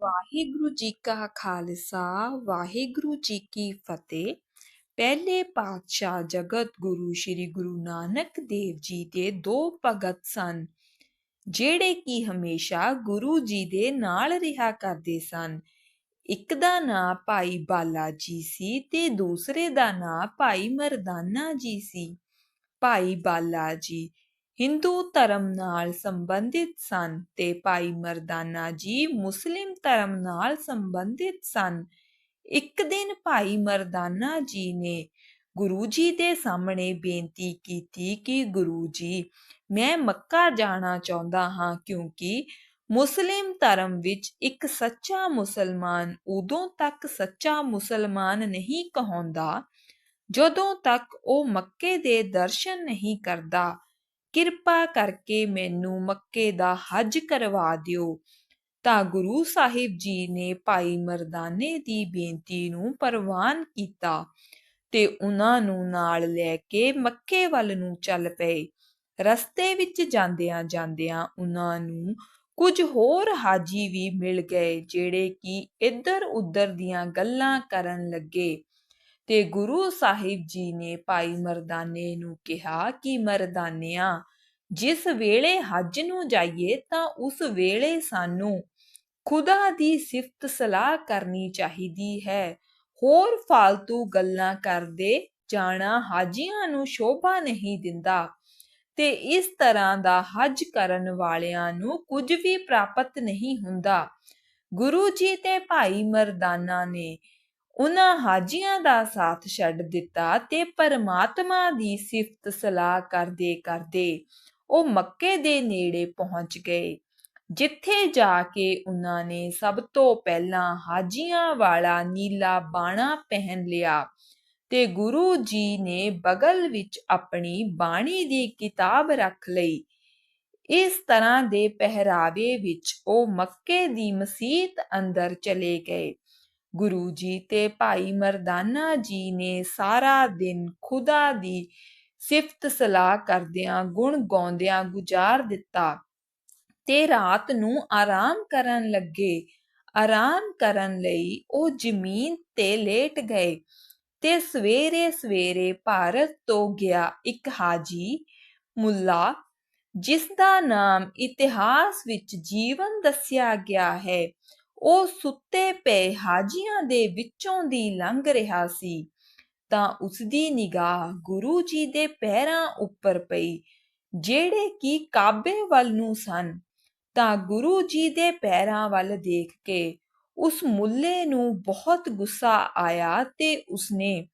ਵਾਹਿਗੁਰੂ ਜੀ ਕਾ ਖਾਲਸਾ, ਵਾਹਿਗੁਰੂ ਜੀ ਕੀ ਫਤਿਹ। ਪਹਿਲੇ ਪਾਤਸ਼ਾਹ ਜਗਤ ਗੁਰੂ ਸ੍ਰੀ ਗੁਰੂ ਨਾਨਕ ਦੇਵ ਜੀ ਦੇ ਦੋ ਭਗਤ ਸਨ, ਜਿਹੜੇ ਕਿ ਹਮੇਸ਼ਾ ਗੁਰੂ ਜੀ ਦੇ ਨਾਲ ਰਿਹਾ ਕਰਦੇ ਸਨ। ਇੱਕ ਦਾ ਨਾਂ ਭਾਈ ਬਾਲਾ ਜੀ ਸੀ ਤੇ ਦੂਸਰੇ ਦਾ ਨਾਂ ਭਾਈ ਮਰਦਾਨਾ ਜੀ ਸੀ। ਭਾਈ ਬਾਲਾ ਜੀ ਹਿੰਦੂ ਧਰਮ ਨਾਲ ਸੰਬੰਧਿਤ ਸਨ ਤੇ ਭਾਈ ਮਰਦਾਨਾ ਜੀ ਮੁਸਲਿਮ ਧਰਮ ਨਾਲ ਸੰਬੰਧਿਤ ਸਨ। ਇੱਕ ਦਿਨ ਭਾਈ ਮਰਦਾਨਾ ਜੀ ਨੇ ਗੁਰੂ ਜੀ ਦੇ ਸਾਹਮਣੇ ਬੇਨਤੀ ਕੀਤੀ ਕਿ ਗੁਰੂ ਜੀ, ਮੈਂ ਮੱਕਾ ਜਾਣਾ ਚਾਹੁੰਦਾ ਹਾਂ ਕਿਉਂਕਿ ਮੁਸਲਿਮ ਧਰਮ ਵਿੱਚ ਇੱਕ ਸੱਚਾ ਮੁਸਲਮਾਨ ਉਦੋਂ ਤੱਕ ਸੱਚਾ ਮੁਸਲਮਾਨ ਨਹੀਂ ਕਹਾਉਂਦਾ ਜਦੋਂ ਤੱਕ ਉਹ ਮੱਕੇ ਦੇ ਦਰਸ਼ਨ ਨਹੀਂ ਕਰਦਾ। ਕਿਰਪਾ ਕਰਕੇ ਮੈਨੂੰ ਮੱਕੇ ਦਾ ਹੱਜ ਕਰਵਾ ਦਿਓ। ਤਾਂ ਗੁਰੂ ਸਾਹਿਬ ਜੀ ਨੇ ਭਾਈ ਮਰਦਾਨੇ ਦੀ ਬੇਨਤੀ ਨੂੰ ਪ੍ਰਵਾਨ ਕੀਤਾ ਤੇ ਉਹਨਾਂ ਨੂੰ ਨਾਲ ਲੈ ਕੇ ਮੱਕੇ ਵੱਲ ਨੂੰ ਚੱਲ ਪਏ। ਰਸਤੇ ਵਿੱਚ ਜਾਂਦਿਆਂ ਜਾਂਦਿਆਂ ਉਹਨਾਂ ਨੂੰ ਕੁਝ ਹੋਰ ਹਾਜੀ ਵੀ ਮਿਲ ਗਏ, ਜਿਹੜੇ ਕਿ ਇੱਧਰ ਉੱਧਰ ਦੀਆਂ ਗੱਲਾਂ ਕਰਨ ਲੱਗੇ। ਤੇ ਗੁਰੂ ਸਾਹਿਬ ਜੀ ਨੇ ਭਾਈ ਮਰਦਾਨੇ ਨੂੰ ਕਿਹਾ ਕਿ, ਮਰਦਾਨਿਆਂ, ਜਿਸ ਵੇਲੇ ਹੱਜ ਨੂੰ ਜਾਈਏ ਤਾਂ ਉਸ ਵੇਲੇ ਸਾਨੂੰ ਖੁਦਾ ਦੀ ਸਿਫਤ ਸਲਾਹ ਕਰਨੀ ਚਾਹੀਦੀ ਹੈ। ਹੋਰ ਫालतू ਗੱਲਾਂ ਕਰਦੇ ਜਾਣਾ ਹਾਜੀਆਂ ਨੂੰ ਸ਼ੋਭਾ ਨਹੀਂ ਦਿੰਦਾ ਤੇ ਇਸ ਤਰ੍ਹਾਂ ਦਾ ਹਜ ਕਰਨ ਵਾਲਿਆਂ ਨੂੰ ਕੁਝ ਵੀ ਪ੍ਰਾਪਤ ਨਹੀਂ ਹੁੰਦਾ। ਗੁਰੂ ਜੀ ਤੇ ਭਾਈ ਮਰਦਾਨਾ ਨੇ ਉਹਨਾਂ ਹਾਜੀਆਂ ਦਾ ਸਾਥ ਛੱਡ ਦਿੱਤਾ ਤੇ ਪਰਮਾਤਮਾ ਦੀ ਸਿਫਤ ਸਲਾਹ ਕਰਦੇ ਕਰਦੇ ਉਹ ਮੱਕੇ ਦੇ ਨੇੜੇ ਪਹੁੰਚ ਗਏ, ਜਿੱਥੇ ਜਾ ਕੇ ਉਹਨਾਂ ਨੇ ਸਭ ਤੋਂ ਪਹਿਲਾਂ ਹਾਜੀਆਂ ਵਾਲਾ ਨੀਲਾ ਬਾਣਾ ਪਹਿਨ ਲਿਆ ਤੇ ਗੁਰੂ ਜੀ ਨੇ ਬਗਲ ਵਿੱਚ ਆਪਣੀ ਬਾਣੀ ਦੀ ਕਿਤਾਬ ਰੱਖ ਲਈ। ਇਸ ਤਰ੍ਹਾਂ ਦੇ ਪਹਿਰਾਵੇ ਵਿੱਚ ਉਹ ਮੱਕੇ ਦੀ ਮਸਜਿਦ ਅੰਦਰ ਚਲੇ ਗਏ। ਗੁਰੂ ਜੀ ਤੇ ਭਾਈ ਮਰਦਾਨਾ ਜੀ ਨੇ ਸਾਰਾ ਦਿਨ ਖੁਦਾ ਦੀ ਸਿਫਤ ਸਲਾਹ ਕਰਦਿਆਂ, ਗੁਣ ਗਾਉਂਦਿਆਂ ਗੁਜ਼ਾਰ ਦਿੱਤਾ ਤੇ ਰਾਤ ਨੂੰ ਆਰਾਮ ਕਰਨ ਲੱਗੇ। ਆਰਾਮ ਕਰਨ ਲਈ ਉਹ ਜ਼ਮੀਨ ਤੇ ਲੇਟ ਗਏ ਤੇ ਸਵੇਰੇ ਸਵੇਰੇ ਭਾਰਤ ਤੋਂ ਗਿਆ ਇੱਕ ਹਾਜੀ ਮੁੱਲਾ ਜਿਸ ਦਾ ਨਾਮ ਇਤਿਹਾਸ ਵਿੱਚ ਜੀਵਨ ਦੱਸਿਆ ਗਿਆ ਹੈ। ਉਹ ਸੁੱਤੇ ਪਏ ਹਾਜੀਆਂ ਦੇ ਵਿੱਚੋਂ ਦੀ ਲੰਘ ਰਿਹਾ ਸੀ। ਤਾਂ ਉਸ ਨਿਗਾਹ ਗੁਰੂ ਜੀ ਦੇ ਪੈਰਾਂ ਉੱਪਰ ਪਈ, ਜਿਹੜੇ ਕਿ ਕਾਬੇ ਵੱਲ ਨੂੰ ਸਨ। ਤਾਂ ਗੁਰੂ ਜੀ ਦੇ ਪੈਰਾਂ ਵੱਲ ਦੇਖ ਕੇ ਉਸ ਮੁੱਲੇ ਨੂੰ ਬਹੁਤ ਗੁੱਸਾ ਆਇਆ ਤੇ ਉਸਨੇ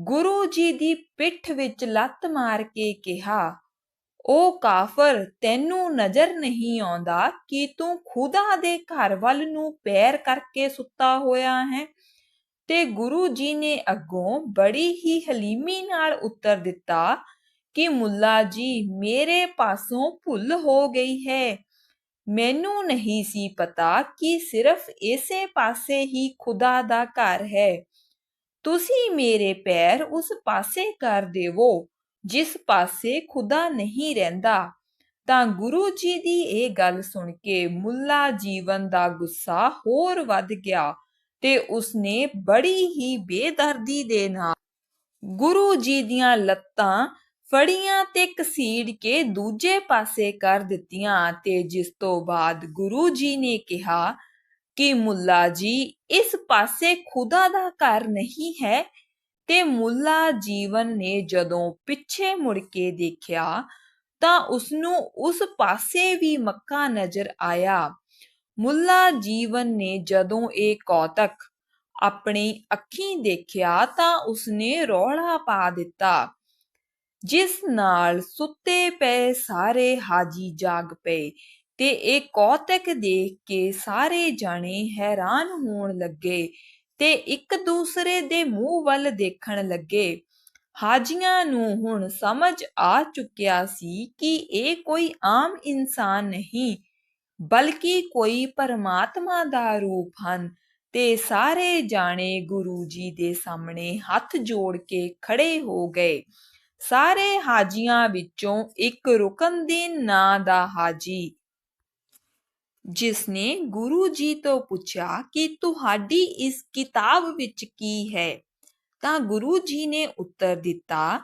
ਗੁਰੂ ਜੀ ਦੀ ਪਿੱਠ ਵਿੱਚ ਲੱਤ ਮਾਰ ਕੇ ਕਿਹਾ ਉਹ ਕਾਫਰ, ਤੈਨੂੰ ਨਜ਼ਰ ਨਹੀਂ ਆਉਂਦਾ ਕਿ ਤੂੰ ਖੁਦਾ ਦੇ ਘਰ ਵੱਲ ਨੂੰ ਪੈਰ ਕਰਕੇ ਸੁੱਤਾ ਹੋਇਆ ਹੈ? ਤੇ ਗੁਰੂ ਜੀ ਨੇ ਅੱਗੋਂ ਬੜੀ ਹੀ ਹਲੀਮੀ ਨਾਲ ਉੱਤਰ ਦਿੱਤਾ ਕਿ, ਮੁੱਲਾ ਜੀ, ਮੇਰੇ ਪਾਸੋਂ ਭੁੱਲ ਹੋ ਗਈ ਹੈ। ਮੈਨੂੰ ਨਹੀਂ ਸੀ ਪਤਾ ਕਿ ਸਿਰਫ ਇਸੇ ਪਾਸੇ ਹੀ ਖੁਦਾ ਦਾ ਘਰ ਹੈ। ਤੁਸੀਂ ਮੇਰੇ ਪੈਰ ਉਸ ਪਾਸੇ ਕਰ ਦੇਵੋ। ਜਿਸ ਪਾਸੇ ਖੁਦਾ ਨਹੀਂ ਰਹਿੰਦਾ, ਤਾਂ ਗੁਰੂ ਜੀ ਦੀ ਇਹ ਗੱਲ ਸੁਣ ਕੇ ਮੁੱਲਾ ਜੀਵਨ ਦਾ ਗੁੱਸਾ ਹੋਰ ਵੱਧ ਗਿਆ ਤੇ ਉਸਨੇ ਬੜੀ ਹੀ ਬੇਦਰਦੀ ਦੇ ਨਾਲ ਗੁਰੂ ਜੀ ਦੀਆਂ ਲੱਤਾਂ ਫੜੀਆਂ ਤੇ ਕਸੀੜ ਕੇ ਦੂਜੇ ਪਾਸੇ ਕਰ ਦਿੱਤੀਆਂ ਤੇ ਜਿਸ ਤੋਂ ਬਾਅਦ ਗੁਰੂ ਜੀ ਨੇ ਕਿਹਾ ਕਿ ਮੁੱਲਾ ਜੀ, ਇਸ ਪਾਸੇ ਖੁਦਾ ਦਾ ਘਰ ਨਹੀਂ ਹੈ ਤੇ ਮੁੱਲਾ ਜੀਵਨ ਨੇ ਜਦੋਂ ਪਿੱਛੇ ਮੁੜ ਕੇ ਦੇਖਿਆ ਤਾਂ ਉਸਨੂੰ ਉਸ ਪਾਸੇ ਵੀ ਮੱਕਾ ਨਜ਼ਰ ਆਇਆ। ਮੁੱਲਾ ਜੀਵਨ ਨੇ ਜਦੋਂ ਇਹ ਕੌਤਕ ਆਪਣੀ ਅੱਖੀਂ ਦੇਖਿਆ ਤਾਂ ਉਸਨੇ ਰੌਲਾ ਪਾ ਦਿੱਤਾ। ਜਿਸ ਨਾਲ ਸੁੱਤੇ ਪਏ ਸਾਰੇ ਹਾਜੀ ਜਾਗ ਪਏ ਤੇ ਇਹ ਕੌਤਕ ਦੇਖ ਕੇ ਸਾਰੇ ਜਾਣੇ ਹੈਰਾਨ ਹੋਣ ਲੱਗੇ ਤੇ ਇੱਕ ਦੂਸਰੇ ਦੇ ਮੂੰਹ ਵੱਲ ਦੇਖਣ ਲੱਗੇ। ਹਾਜੀਆਂ ਨੂੰ ਹੁਣ ਸਮਝ ਆ ਚੁੱਕਿਆ ਸੀ ਕਿ ਇਹ ਕੋਈ ਆਮ ਇਨਸਾਨ ਨਹੀਂ, ਬਲਕਿ ਕੋਈ ਪਰਮਾਤਮਾ ਦਾ ਰੂਪ ਹਨ ਤੇ ਸਾਰੇ ਜਾਣੇ ਗੁਰੂ ਜੀ ਦੇ ਸਾਹਮਣੇ ਹੱਥ ਜੋੜ ਕੇ ਖੜੇ ਹੋ ਗਏ। ਸਾਰੇ ਹਾਜੀਆਂ ਵਿੱਚੋਂ ਇੱਕ ਰੁਕਨਦੀਨ ਨਾਂ ਦਾ ਹਾਜੀ ਜਿਸ ਨੇ ਗੁਰੂ ਜੀ ਤੋਂ ਪੁੱਛਿਆ ਕਿ ਤੁਹਾਡੀ ਇਸ ਕਿਤਾਬ ਵਿੱਚ ਕੀ ਹੈ, ਤਾਂ ਗੁਰੂ ਜੀ ਨੇ ਉੱਤਰ ਦਿੱਤਾ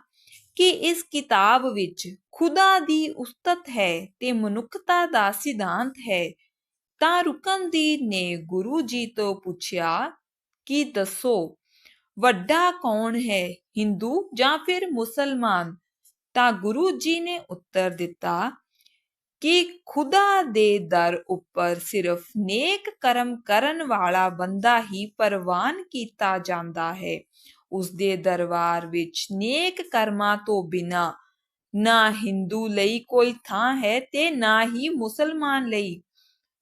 ਕਿ ਇਸ ਕਿਤਾਬ ਵਿੱਚ ਖੁਦਾ ਦੀ ਉਸਤਤ ਹੈ ਤੇ ਮਨੁੱਖਤਾ ਦਾ ਸਿਧਾਂਤ ਹੈ। ਤਾਂ ਰੁਕਨਦੀਨ ਨੇ ਗੁਰੂ ਜੀ ਤੋਂ ਪੁੱਛਿਆ ਕਿ ਦੱਸੋ, ਵੱਡਾ ਕੌਣ ਹੈ, ਹਿੰਦੂ ਜਾਂ ਫਿਰ ਮੁਸਲਮਾਨ? ਤਾਂ ਗੁਰੂ ਜੀ ਨੇ ਉੱਤਰ ਦਿੱਤਾ ਕਿ ਖੁਦਾ ਦੇ ਦਰ ਉੱਪਰ ਸਿਰਫ ਨੇਕ ਕਰਮ ਕਰਨ ਵਾਲਾ ਬੰਦਾ ਹੀ ਪ੍ਰਵਾਨ ਕੀਤਾ ਜਾਂਦਾ ਹੈ। ਉਸ ਦੇ ਦਰਬਾਰ ਵਿੱਚ ਨੇਕ ਕਰਮਾਂ ਤੋਂ ਬਿਨਾ ਨਾ ਹਿੰਦੂ ਲਈ ਕੋਈ ਥਾਂ ਹੈ ਤੇ ਨਾ ਹੀ ਮੁਸਲਮਾਨ ਲਈ।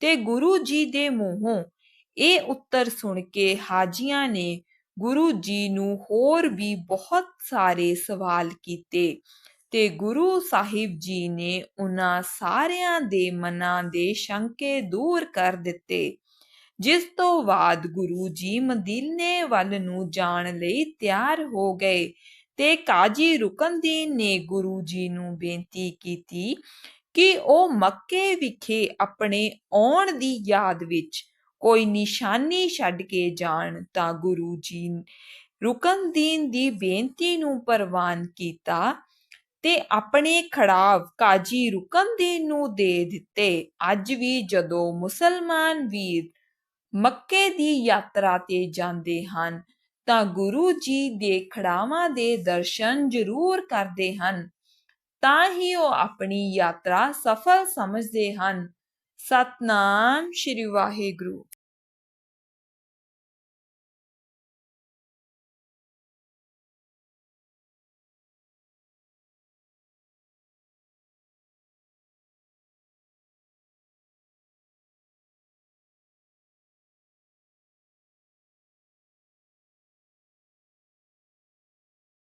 ਤੇ ਗੁਰੂ ਜੀ ਦੇ ਮੂੰਹੋਂ ਇਹ ਉੱਤਰ ਸੁਣ ਕੇ ਹਾਜੀਆਂ ਨੇ ਗੁਰੂ ਜੀ ਨੂੰ ਹੋਰ ਵੀ ਬਹੁਤ ਸਾਰੇ ਸਵਾਲ ਕੀਤੇ। ਤੇ ਗੁਰੂ ਸਾਹਿਬ ਜੀ ਨੇ ਉਹਨਾਂ ਸਾਰਿਆਂ ਦੇ ਮਨਾਂ ਦੇ ਸ਼ੰਕੇ ਦੂਰ ਕਰ ਦਿੱਤੇ, ਜਿਸ ਤੋਂ ਬਾਅਦ ਗੁਰੂ ਜੀ ਮਦੀਨੇ ਵੱਲ ਨੂੰ ਜਾਣ ਲਈ ਤਿਆਰ ਹੋ ਗਏ ਤੇ ਕਾਜੀ ਰੁਕਨਦੀਨ ਨੇ ਗੁਰੂ ਜੀ ਨੂੰ ਬੇਨਤੀ ਕੀਤੀ ਕਿ ਉਹ ਮੱਕੇ ਵਿਖੇ ਆਪਣੇ ਆਉਣ ਦੀ ਯਾਦ ਵਿੱਚ ਕੋਈ ਨਿਸ਼ਾਨੀ ਛੱਡ ਕੇ ਜਾਣ ਤਾਂ ਗੁਰੂ ਜੀ ਰੁਕਨਦੀਨ ਦੀ ਬੇਨਤੀ ਨੂੰ ਪ੍ਰਵਾਨ ਕੀਤਾ ਤੇ ਆਪਣੇ ਖੜਾਵ ਕਾਜੀ ਰੁਕਨਦੀਨ ਨੂੰ ਦੇ ਦਿੱਤੇ। ਅੱਜ ਵੀ ਜਦੋਂ ਮੁਸਲਮਾਨ ਵੀਰ ਮੱਕੇ ਦੀ ਯਾਤਰਾ ਤੇ ਜਾਂਦੇ ਹਨ, ਤਾਂ ਗੁਰੂ ਜੀ ਦੇ ਖੜਾਵਾਂ ਦੇ ਦਰਸ਼ਨ ਜ਼ਰੂਰ ਕਰਦੇ ਹਨ। ਤਾਂ ਹੀ ਉਹ ਆਪਣੀ ਯਾਤਰਾ ਸਫਲ ਸਮਝਦੇ ਹਨ। ਸਤਨਾਮ ਸ਼੍ਰੀ ਵਾਹਿਗੁਰੂ।